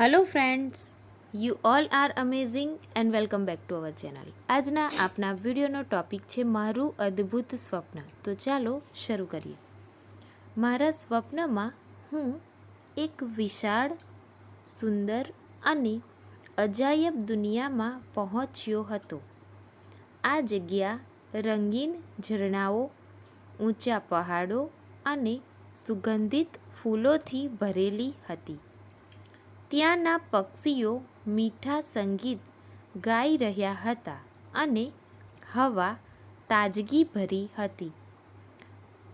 Hello friends you all are amazing and welcome back to our channel આજના આપના વિડીયોનો topic છે મારું અદ્ભુત સ્વપ્ન. તો ચાલો શરૂ કરીએ. મારા સ્વપ્નમાં હું એક વિશાળ, સુંદર અને અજાયબ દુનિયામાં પહોંચ્યો હતો. આ જગ્યા રંગીન ઝરણાઓ, ઊંચા પહાડો અને સુગંધિત ફૂલોથી ભરેલી હતી. ત્યાંના પક્ષીઓ મીઠા સંગીત ગાઈ રહ્યા હતા અને હવા તાજગી ભરી હતી.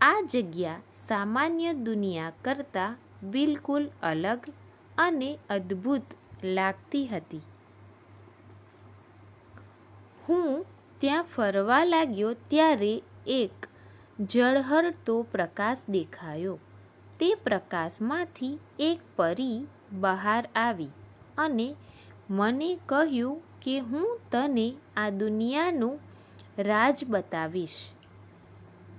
આ જગ્યા સામાન્ય દુનિયા કરતાં બિલકુલ અલગ અને અદ્ભુત લાગતી હતી. હું ત્યાં ફરવા લાગ્યો ત્યારે એક ઝળહળતો પ્રકાશ દેખાયો. તે પ્રકાશમાંથી એક પરી બહાર આવી અને મને કહ્યું કે હું તને આ દુનિયાનું રાજ બતાવીશ.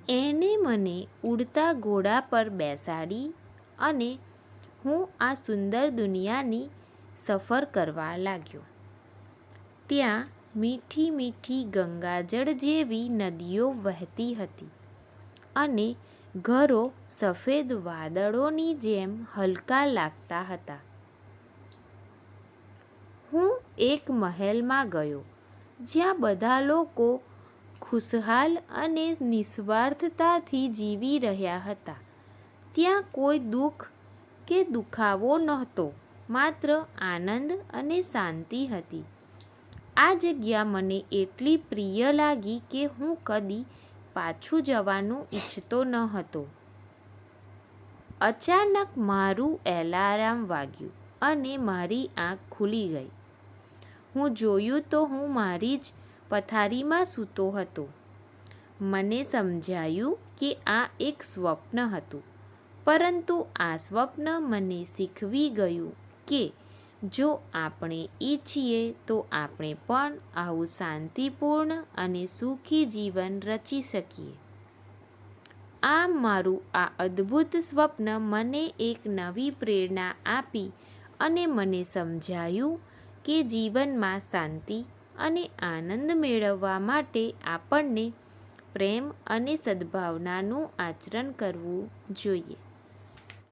એણે મને ઉડતા ઘોડા પર બેસાડી અને હું આ સુંદર દુનિયાની સફર કરવા લાગ્યો. ત્યાં મીઠી મીઠી ગંગાજળ જેવી નદીઓ વહેતી હતી અને ઘરો સફેદ વાદળોની જેમ હલકા લાગતા હતા. હું એક મહેલમાં ગયો, જ્યાં બધા લોકો ખુશહાલ અને નિસ્વાર્થતાથી જીવી રહ્યા હતા. ત્યાં કોઈ દુઃખ કે દુખાવો નહોતો, માત્ર આનંદ અને શાંતિ હતી. આ જગ્યા મને એટલી પ્રિય લાગી કે હું કદી પાછું જવાનું ઈચ્છતો ન હતો. અચાનક મારું એલાર્મ વાગ્યું અને મારી આંખ ખુલી ગઈ. હું જોયું તો હું મારી જ પથારીમાં સૂતો હતો. મને સમજાયું કે આ એક સ્વપ્ન હતું, પરંતુ આ સ્વપ્ન મને શીખવી ગયું કે જો આપણે ઈચ્છીએ તો આપણે પણ આવું શાંતિપૂર્ણ અને સુખી જીવન રચી શકીએ. આમ મારું આ અદ્ભુત સ્વપ્ન મને એક નવી પ્રેરણા આપી અને મને સમજાયું કે જીવનમાં શાંતિ અને આનંદ મેળવવા માટે આપણને પ્રેમ અને સદ્ભાવનાનું આચરણ કરવું જોઈએ.